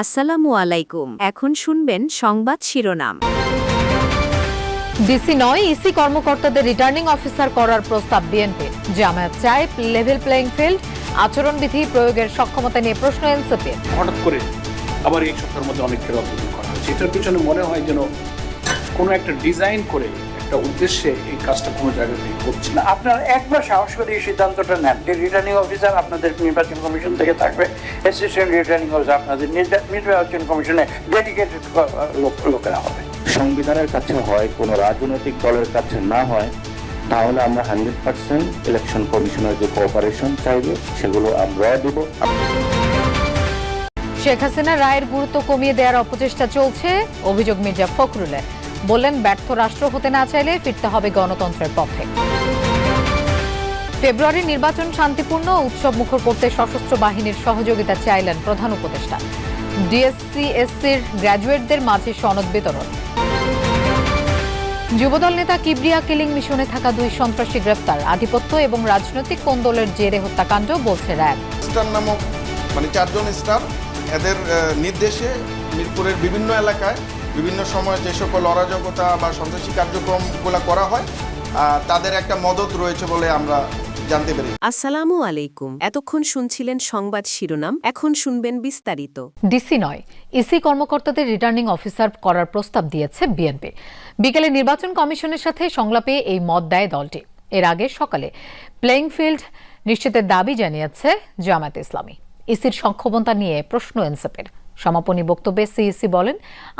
আসসালামু আলাইকুম। এখন শুনবেন সংবাদ শিরোনাম। ডিসি নয় ইসি কর্মকর্তাদের রিটার্নিং অফিসার করার প্রস্তাব বিএনপি। জামায়াত চায় লেভেল প্লেইং ফিল্ড আচরণবিধি প্রয়োগের সক্ষমতা নিয়ে প্রশ্ন এনসিপির হঠাৎ করে আবার এই সপ্তাহের মধ্যে অনেক ফেরত করা হয়েছে এটার পিছনে মনে হয় যেন কোনো একটা ডিজাইন করে একটা উদ্দেশ্যে এই কাজটা কোনো জায়গা থেকে হচ্ছে না। আপনারা একবার সাহস করে এই সিদ্ধান্তটা নেন। যে রিটার্নিং অফিসার আপনাদের নির্বাচন কমিশন থেকে থাকবে অ্যাসিস্ট্যান্ট রিটার্নিং অফিসার আপনাদের নির্বাচন কমিশনে ডেডিকেটেড লোকেরা হবে। সংবিধানের কাছে হয় কোনো রাজনৈতিক দলের কাছে না হয় তাহলে আমরা হান্ড্রেড পার্সেন্ট ইলেকশন কমিশনের যে কোঅপারেশন চাইবে সেগুলো আমরা দেব। শেখ হাসিনা রায়ের গুরুত্ব কমিয়ে দেওয়ার অপচেষ্টা চলছে অভিযোগ মির্জা ফখরুলের। বললেন, ব্যর্থ রাষ্ট্র হতে না চাইলে ফিরতে হবে গণতন্ত্রের পথে। ফেব্রুয়ারি নির্বাচন শান্তিপূর্ণ, উৎসব মুখর করতে সশস্ত্র বাহিনীর সহযোগিতা চাইলেন প্রধান উপদেষ্টা। ডিএসসি এসসির গ্র্যাজুয়েটদের মাঝে সনদ বিতরণ। যুবদল নেতা কিবরিয়া কিলিং মিশনে থাকা দুই সন্ত্রাসী গ্রেফতার। আধিপত্য এবং রাজনৈতিক কোন্দলের জেরে হত্যাকাণ্ড বলছে র্যাব। স্টার নামক মানে চারজন স্টার, এদের নির্দেশে মিরপুরের বিভিন্ন এলাকায় বিভিন্ন সময় যে সকল অরাজকতা বা সন্ত্রাসী কার্যক্রমগুলো করা হয় তাদের একটা মদত রয়েছে বলে আমরা জানতে পেরেছি। আসসালামু আলাইকুম। এতক্ষণ শুনছিলেন সংবাদ শিরোনাম এখন শুনবেন বিস্তারিত। ডিসি নয় ইসি কর্মকর্তাদের রিটার্নিং অফিসার করার প্রস্তাব দিয়েছে বিএনপি। বিকেলে নির্বাচন কমিশনের সাথে সংলাপে এই মত দেয় দলটি। এর আগে সকালে প্লেইং ফিল্ড নিশ্চিতের দাবি জানিয়েছে জামায়াত ইসলামী। ইসির সক্ষমতা নিয়ে প্রশ্ন এনসেপের। সমাপনী বক্তব্যে সিইসি বলেন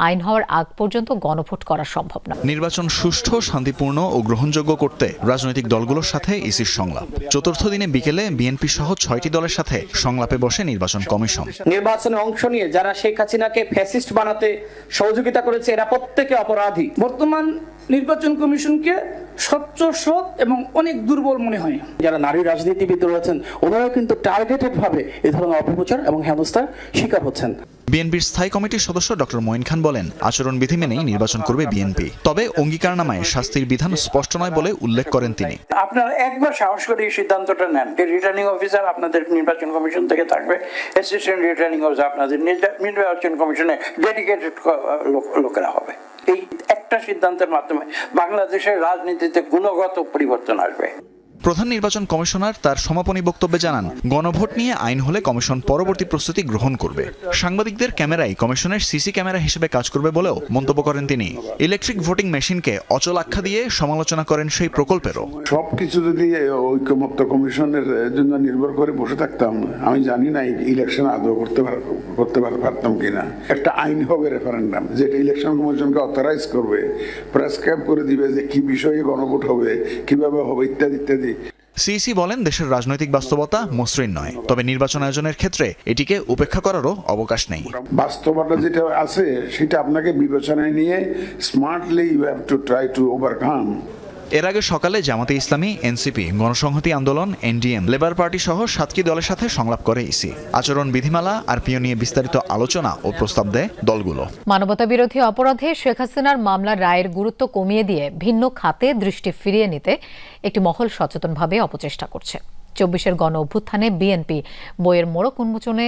আইন হওয়ার আগ পর্যন্ত গণভোট করা সম্ভব না নির্বাচন সুষ্ঠু শান্তিপূর্ণ ও গ্রহণযোগ্য করতে রাজনৈতিক দলগুলোর সাথে ইসির সংলাপ। চতুর্থ দিনে বিকেলে বিএনপি সহ ছয়টি দলের সাথে সংলাপে বসে নির্বাচন কমিশন। নির্বাচনে অংশ নিয়ে যারা শেখ হাসিনাকে ফ্যাসিস্ট বানাতে সহযোগিতা করেছে এরা প্রত্যেকে অপরাধী। বর্তমান নির্বাচন কমিশনকে স্বচ্ছ সৎ এবং অনেক দুর্বল মনে হয়। যারা নারী রাজনীতিবিদ রয়েছেন ওনারাও কিন্তু টার্গেটেড ভাবে এই ধরনের অপপ্রচার এবং হেনস্থার শিকার হচ্ছেন। বিএনপির স্থায়ী কমিটির সদস্য ডক্টর মঈন খান বলেন, আচরণবিধি মেনেই নির্বাচন করবে বিএনপি। তবে অঙ্গীকারনামায় শাস্তির বিধান স্পষ্ট নয় বলে উল্লেখ করেন তিনি। আপনারা একবার সাহস করে এই সিদ্ধান্তটা নেন রিটার্নিং অফিসার আপনাদের নির্বাচন কমিশন থেকে থাকবে। অ্যাসিস্ট্যান্ট রিটার্নিং অফিসার আপনাদের নির্বাচন কমিশনে ডেডিকেটেড লোকেরা হবে। এই একটা সিদ্ধান্তের মাধ্যমে বাংলাদেশের রাজনীতিতে গুণগত পরিবর্তন আসবে। প্রধান নির্বাচন কমিশনার তার সমাপনী বক্তব্যে জানান, গণভোট নিয়ে আইন হলে কমিশন পরবর্তী প্রস্তুতি গ্রহণ করবে। সাংবাদিকদের ক্যামেরাই কমিশনের সিসি ক্যামেরা হিসেবে কাজ করবে বলেও মন্তব্য করেন তিনি। ইলেকট্রিক ভোটিং মেশিনকে অচল আখ্যা দিয়ে সমালোচনা করেন সেই প্রকল্পেরও। সবকিছু যদি ঐক্যমত্য কমিশনের জন্য নির্ভর করে বসে থাকতাম, আমি জানি না ইলেকশন আদৌ করতে করতে পারতাম কিনা। একটা আইন হবে রেফারেন্ডাম যেটা ইলেকশন কমিশনকে অথরাইজ করবে, প্রেসক্রাইব করে দিবে যে কি বিষয়ে গণভোট হবে, কীভাবে হবে, ইত্যাদি ইত্যাদি। সিইসি বলেন দেশের রাজনৈতিক বাস্তবতা মসৃণ নয়, তবে নির্বাচন আয়োজনের ক্ষেত্রে এটিকে উপেক্ষা করারও অবকাশ নেই। বাস্তবতা যেটা আছে, সেটা আপনাকে বিবেচনায় নিয়ে smartly you have to try to overcome এর আগে সকালে জামাতে ইসলামী, এনসিপি, গণসংহতি আন্দোলন, এনডিএম, লেবার পার্টি সহ সাতটি দলের সাথে সংলাপ করে ইসি। আচরণ বিধিমালা আর পিও নিয়ে বিস্তারিত আলোচনা ও প্রস্তাব দেয় দলগুলো। মানবতা বিরোধী অপরাধে শেখ হাসিনার মামলার রায়ের গুরুত্ব কমিয়ে দিয়ে ভিন্ন খাতে দৃষ্টি ফিরিয়ে নিতে একটি মহল সচেতনভাবে অপচেষ্টা করছে। চব্বিশের গণ অভ্যুত্থানে বিএনপি বইয়ের মোড়ক উন্মোচনে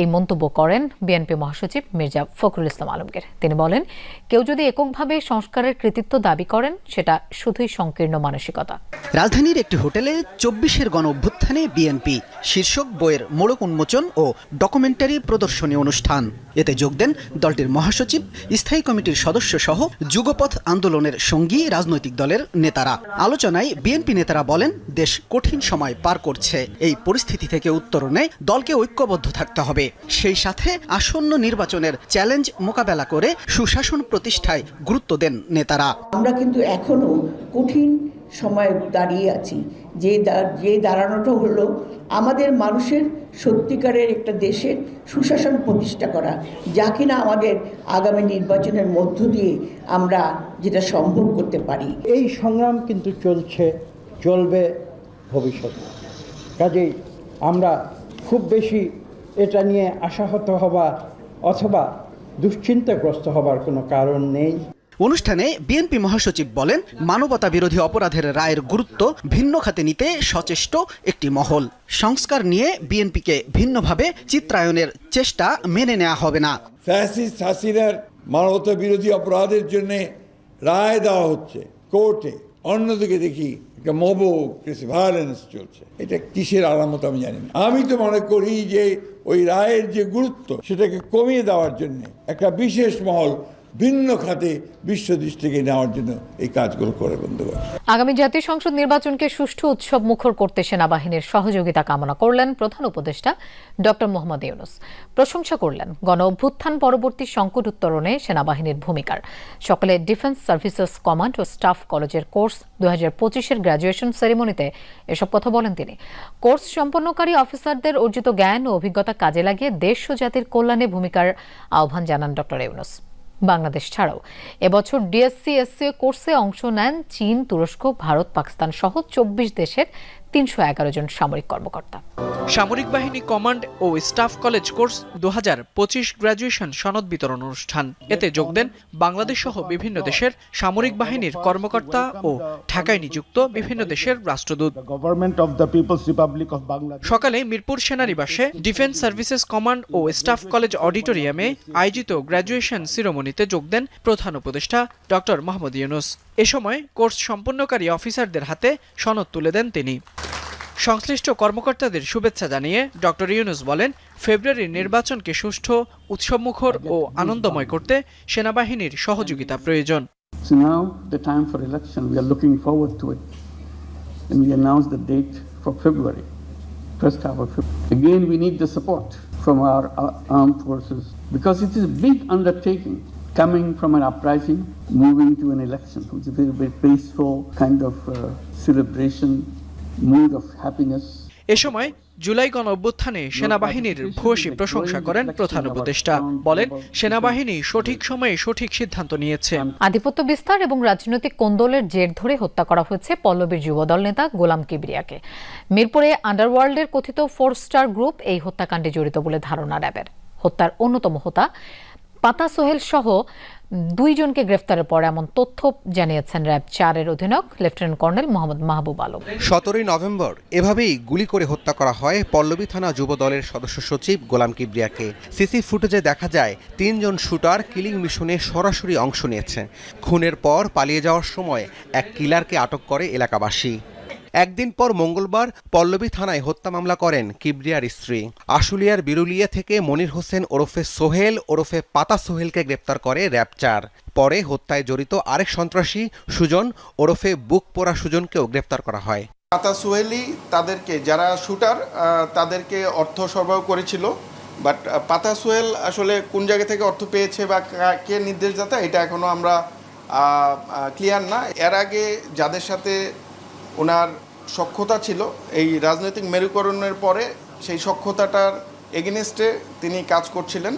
এই মন্তব্য করেন বিএনপি মহাসচিব মির্জা ফখরুল ইসলাম আলমগীর। তিনি বলেন, কেউ যদি এককভাবে সংস্কারের কৃতিত্ব দাবি করেন, সেটা শুধুই সংকীর্ণ মানসিকতা। রাজধানীর একটি হোটেলে চব্বিশের গণ অভ্যুত্থানে বিএনপি শীর্ষক বইয়ের মোড়ক উন্মোচন ও ডকুমেন্টারি প্রদর্শনী অনুষ্ঠান। এতে যোগ দেন দলটির মহাসচিব, স্থায়ী কমিটির সদস্য সহ যুগপথ আন্দোলনের সঙ্গী রাজনৈতিক দলের নেতারা। আলোচনায় বিএনপি নেতারা বলেন, দেশ কঠিন সময় পার করছে। এই পরিস্থিতি থেকে উত্তরণে দলকে ঐক্যবদ্ধ থাকতে হবে। সেই সাথে আসন্ন নির্বাচনের চ্যালেঞ্জ মোকাবেলা করে সুশাসন প্রতিষ্ঠায় গুরুত্ব দেন নেতারা। আমরা কিন্তু এখনও কঠিন সময়ে দাঁড়িয়ে আছি। যে যে দাঁড়ানোটা হলো আমাদের মানুষের সত্যিকারের একটা দেশের সুশাসন প্রতিষ্ঠা করা। যা কিনা আমাদের আগামী নির্বাচনের মধ্য দিয়ে আমরা যেটা সম্ভব করতে পারি। এই সংগ্রাম কিন্তু চলছে, চলবে ভবিষ্যতে। কাজেই আমরা খুব বেশি এটা নিয়ে আশাহত হবা অথবা দুশ্চিন্তাগ্রস্ত হবার কোনো কারণ নেই। অনুষ্ঠানে বিএনপি মহাসচিব বলেন মানবতা বিরোধী অপরাধের রায়ের গুরুত্ব ভিন্ন খাতে নিতে সচেষ্ট একটি মহল। সংস্কার নিয়ে বিএনপিকে ভিন্নভাবে চিত্রায়নের চেষ্টা মেনে নেওয়া হবে না। মানবতা বিরোধী অপরাধের জন্য রায় দেওয়া হচ্ছে কোর্টে। অন্যদিকে দেখি একটা মব ভায়োলেন্স চলছে। এটা কিসের আলামত আমি জানি না। আমি তো মনে করি যে ওই রায়ের যে গুরুত্ব, সেটাকে কমিয়ে দেওয়ার জন্য একটা বিশেষ মহল ভিন্ন খাতে বিশ্ব দৃষ্টিকে নেওয়ার জন্য এই কাজগুলো করে বন্ধুগণ। আগামী জাতীয় সংসদ নির্বাচনকে সুষ্ঠু উৎসব মুখর করতে সেনাবাহিনীর সহযোগিতা কামনা করলেন প্রধান উপদেষ্টা ডক্টর মোহাম্মদ ইউনুস। প্রশংসা করলেন গণ অভ্যুত্থান পরবর্তী সংকট উত্তরণে সেনাবাহিনীর ভূমিকার। সকালে ডিফেন্স সার্ভিসেস কমান্ড ও স্টাফ কলেজের কোর্স দু হাজার পঁচিশের গ্র্যাজুয়েশন সেরিমনিতে এসব কথা বলেন তিনি। কোর্স সম্পন্নকারী অফিসারদের অর্জিত জ্ঞান ও অভিজ্ঞতা কাজে লাগিয়ে দেশ ও জাতির কল্যাণে ভূমিকার আহ্বান জানান ডক্টর ইউনুস। বাংলাদেশ ছাড়াও। এবছর ডিএসসি এসসিও কোর্সে অংশ নেন চীন, তুরস্ক, ভারত, পাকিস্তান সহ চব্বিশ দেশের তিনশো এগারো জন সামরিক কর্মকর্তা। সামরিক বাহিনী কমান্ড ও স্টাফ কলেজ কোর্স দু হাজার পঁচিশ গ্র্যাজুয়েশন সনদ বিতরণ অনুষ্ঠান। এতে যোগ দেন বাংলাদেশ সহ বিভিন্ন দেশের সামরিক বাহিনীর কর্মকর্তা ও ঢাকায় নিযুক্ত বিভিন্ন দেশের রাষ্ট্রদূত। সকালে মিরপুর সেনানিবাসে ডিফেন্স সার্ভিসেস কমান্ড ও স্টাফ কলেজ অডিটোরিয়ামে আয়োজিত গ্র্যাজুয়েশন সিরোমনিতে যোগ দেন প্রধান উপদেষ্টা ডক্টর মোহাম্মদ ইউনুস। এ সময় কোর্স সম্পন্নকারী অফিসারদের হাতে সনদ তুলে দেন তিনি। সংশ্লিষ্ট কর্মকর্তাদের শুভেচ্ছা জানিয়ে ডক্টর ইউনুস বলেন ফেব্রুয়ারির নির্বাচনকে সুষ্ঠু উৎসবমুখর ও আনন্দময় করতে সেনাবাহিনীর সহযোগিতা প্রয়োজন first half of Again, we need the support from our uh, armed forces because it is a big undertaking coming from an uprising, moving to an election, which is a very, very peaceful kind of uh, celebration, এ সময় জুলাই গণ অভ্যুত্থানে সেনাবাহিনীর ভূয়সী প্রশংসা করেন প্রধান উপদেষ্টা। বলেন সেনাবাহিনী সঠিক সময়ে সঠিক সিদ্ধান্ত নিয়েছে। আধিপত্য বিস্তার এবং রাজনৈতিক কোন্দলের জের ধরে হত্যা করা হয়েছে পল্লবীর যুবদল নেতা গোলাম কিবরিয়াকে। মিরপুরে আন্ডারওয়ার্ল্ডের কথিত ফোর স্টার গ্রুপ এই হত্যাকাণ্ডে জড়িত বলে ধারণা র্যাবের। হত্যার অন্যতম হোতা পাতা সোহেল সহ দুইজনকে গ্রেফতারের পর এমন তথ্য জানিয়েছেন র্যাব চারের অধিনায়ক, লেফটেন্যান্ট কর্নেল মোহাম্মদ মাহবুব আলম। সতেরোই নভেম্বর এভাবেই গুলি করে হত্যা করা হয় পল্লবী থানা যুব দলের সদস্য সচিব গোলাম কিবরিয়াকে। সিসি ফুটেজে দেখা যায়, তিনজন শুটার কিলিং মিশনে সরাসরি অংশ নিয়েছে। খুনের পর পালিয়ে যাওয়ার সময় এক কিলারকে আটক করে এলাকাবাসী। একদিন পর মঙ্গলবার পল্লবী থানায় হত্যা মামলা করেন কিবরিয়ার স্ত্রী। আশুলিয়ার বিরুলিয়া থেকে মনির হোসেন ওরফে সোহেল, ওরফে পাতা সোহেলকে গ্রেপ্তার করে র্যাপচার পরে হত্যায় জড়িত আরেক সন্ত্রাসী সুজন, ওরফে বুক পোড়া সুজনকেও গ্রেপ্তার করা হয়। পাতা সোহেলি তাদেরকে, যারা শুটার তাদেরকে অর্থ সরবরাহ করেছিল। বাট পাতা সোহেল আসলে কোন জায়গা থেকে অর্থ পেয়েছে বা কা- কে নির্দেশদাতা, এটা এখনও আমরা ক্লিয়ার না। এর আগে যাদের সাথে ওনার সক্ষতা ছিল। এই রাজনৈতিক মেরুকরণের পরে সেই সক্ষতাটার এগেনস্টে তিনি কাজ করছিলেন।